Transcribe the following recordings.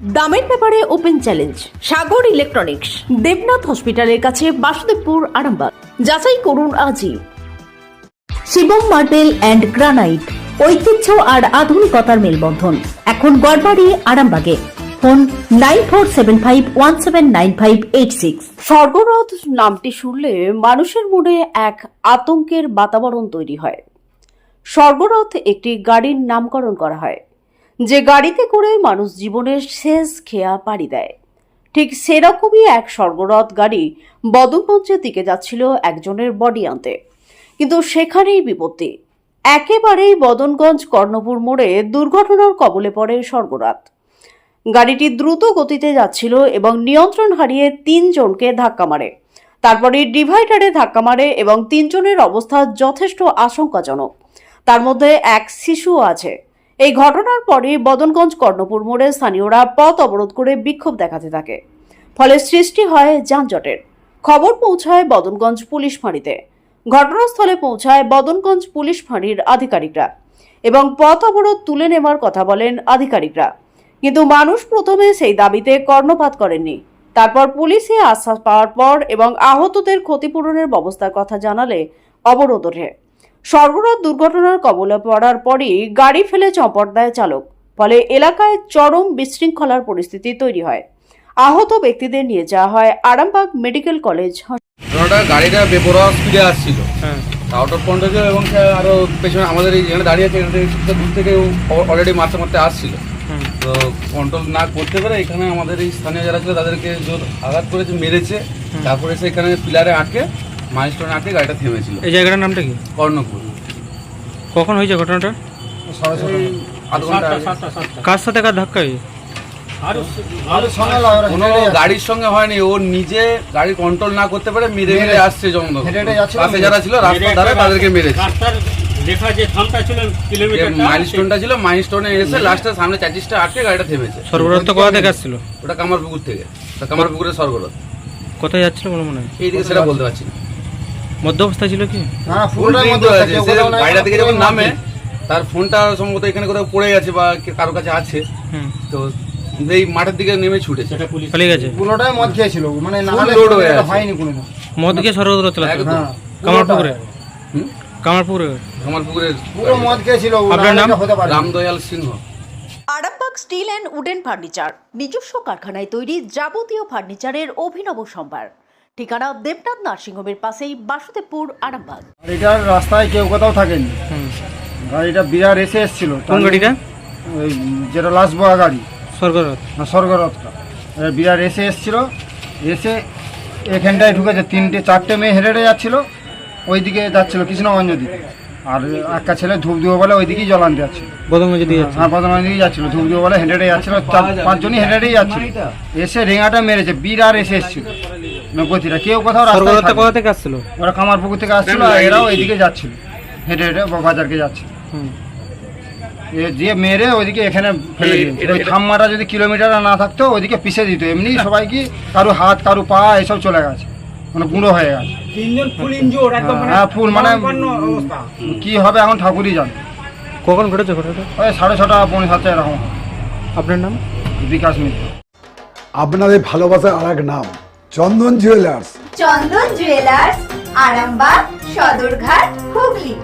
দামের ব্যাপারে open challenge, Sagar electronics, Debnath হসপিটালের কাছে বাসুদেবপুর আরামবাগ। যাচাই করুন আজই। শিবম মার্বেল অ্যান্ড গ্রানাইট, ঐতিহ্য আর আধুনিকতার মেলবন্ধন। এখন গড়বাড়ি, আরামবাগে। Phone nine four seven five one seven nine five eight six. Swargarath নামটি শুনলে মানুষের মনে এক আতঙ্কের বাতাবরণ তৈরি হয়। স্বর্গরথ একটি গাড়ির নামকরণ করা হয়। যে গাড়িতে করে মানুষ জীবনের শেষ খেয়া পাড়ি দেয়। ঠিক সেরকমই এক স্বর্গরথ গাড়ি বদনগঞ্জের দিকে যাচ্ছিল একজনের বডি আনতে। কিন্তু সেখানেই বিপত্তি। একেবারেই বদনগঞ্জ কর্ণপুর মোড়ে দুর্ঘটনার কবলে পড়ে স্বর্গরাত। গাড়িটি দ্রুত গতিতে যাচ্ছিল এবং নিয়ন্ত্রণ হারিয়ে তিনজনকে ধাক্কা মারে। তারপরে ডিভাইডারে ধাক্কা মারে এবং তিনজনের অবস্থা যথেষ্ট আশঙ্কাজনক। তার মধ্যে এক শিশুও আছে। এই ঘটনার পরে বদনগঞ্জ কর্ণপুর মোড়ে স্থানীয়রা পথ অবরোধ করে বিক্ষোভ দেখাতে থাকে। ফলে সৃষ্টি হয় যানজটের। খবর পৌঁছায় বদনগঞ্জ পুলিশ ফাঁড়িতে। ঘটনাস্থলে পৌঁছায় বদনগঞ্জ পুলিশ ফাঁড়ির আধিকারিকরা এবং পথ অবরোধ তুলে নেওয়ার কথা বলেন আধিকারিকরা। কিন্তু মানুষ প্রথমে সেই দাবিতে কর্ণপাত করেননি। তারপর পুলিশে আশ্বাস পাওয়ার পর এবং আহতদের ক্ষতিপূরণের ব্যবস্থার কথা জানালে অবরোধ ওঠে। সর্বরোধ দুর্ঘটনার কবলে পড়ার পরই গাড়ি ফেলে চম্পট দেয় চালক। ফলে এলাকায় চরম বিশৃঙ্খলার পরিস্থিতি তৈরি হয়। আহত ব্যক্তিদের নিয়ে যাওয়া হয় আরামবাগ মেডিকেল কলেজ গাড়িটা বেপরোয়া স্পিডে আসছিল। হ্যাঁ। আউট অফ কন্ট্রোল ছিল এবং সে আরও পেছনে আমাদের এই যেখানে দাঁড়িয়ে আছে এখান থেকে দূর থেকে অলরেডি মারতে মারতে আসছিল। তো কন্ট্রোল না করতে পেরে এখানে আমাদের এই স্থানীয় যারা ছিল তাদেরকে জোর আঘাত করেছে মেরেছে। তারপরে সে এখানে পিলারে আটকে মাইলস্টোনে আটকে গাড়িটা থেমেছিল। এই জায়গাটার নামটা কি? কর্ণপুর। কখন হয়েছে ঘটনাটা? এই আধ ঘণ্টা আগে। কার সাথে কার ধাক্কা হয়েছে? কোনো গাড়ির সঙ্গে হয়নি ও নিজে গাড়ির কন্ট্রোল না করতে পারে মেরে মেরে আসছে জমদ পাশে যারা ছিল রাস্তার ধারে তাদেরকে মেরেছে। রাস্তার লেখা যে থামটা ছিল কিলোমিটারটা মাইলস্টোনটা ছিল মাইলস্টোনে এসে লাস্টে সামনে চাচিসটা আটকে গাড়িটা থেমেছে। সর্বরত্ন কোথা থেকে আসছিল? ওটা কামারপুকুর থেকে। কামারপুকুরের কোথায় যাচ্ছিল বলে মনে হয়? এইদিকে সেটা বলতে পারছি না। মধ্য অবস্থায় ছিল কি? তো আছে থেকে যখন নামে তার ফোনটা সম্ভবত এখানে কোথাও পড়ে গেছে বা কারও কাছে আছে। তো এই মাঠের দিকে নেমে ছুটেছে। সেটা পুলিশ পালিয়ে গেছে? পুরোটাই মদ খেয়েছিল মানে না হলে load হয়ে আছে। হয়নি কোনো মদ একদম। হ্যাঁ কামারপুকুরে? কামারপুকুরে। পুরো মদ খেয়েছিল না আপনার নাম? না। Ramdayal Singha. Arambagh steel and wooden furniture নিজস্ব কারখানায় তৈরি যাবতীয় ফার্নিচারের অভিনব সম্ভার। ঠিকানা দেবনাথ নার্সিংহোমের পাশেই বাসুদেবপুর আরামবাগ। আর এটার রাস্তায় কেউ কোথাও থাকেনি। গাড়িটা বিরাট এসে এসেছিল। কোন গাড়িটা? ওই যেটা লাশ বয়া গাড়ি। স্বর্গরথ। না স্বর্গরথটা। বিরাট এসে এসেছিল। এসে এখানটায় ঢুকেছে। তিনটে চারটে মেয়ে হেঁটে হেঁটে যাচ্ছিল। ওইদিকে যাচ্ছিল কৃষ্ণগঞ্জ দিকে। আর একটা ছেলে ধূপ দিব বলে ওইদিকেই জল আনতে যাচ্ছিল। হ্যাঁ দিকে যাচ্ছিল। ধূপ দিব বলে হেঁটে হেঁটে যাচ্ছিল পাঁচজনই হেঁটে হেঁটেই যাচ্ছিল এসে রেঙাটা মেরেছে। বিরাট এসে এসেছিল। নব্বইটা কেউ কোথাও রাস্তায় কোথা থেকে আসছিল? ওরা কামারপুকুর থেকে আসছিল আর এরাও এইদিকে যাচ্ছিল হেঁটে হেঁটে বাজারকে যাচ্ছিল। হুম। এ যে মেরে ওইদিকে এখানে ফেলে দিয়েছে। এটা- ওই যদি কিলোমিটার না থাকতো ওইদিকে পিষে দিত। এমনি সবাই কি কারও হাত কারও পা এসব চলে গেছে। মানে গুঁড়ো হয়ে গেছে। তিনজন ফুল ইনজোর একদম মানে হ্যাঁ ফুল মানে কি হবে এখন ঠাকুরই জানে। কখন ঘটেছে ঘটনাটা? ওই সাড়ে ছটা পৌনে সাতটা এরকম। আপনার নাম? বিকাশ মিত্র। আপনাদের ভালোবাসার আর এক নাম। Chandan jewellers Chandan jewellers Arambagh Sadarghat Hooghly.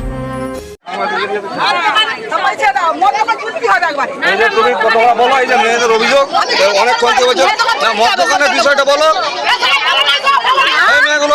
তুমি কথা বলো এই যে মেয়েদের অভিযোগ অনেক কয়েকটি বছর না মদ দোকানের বিষয়টা বলো মেয়েগুলো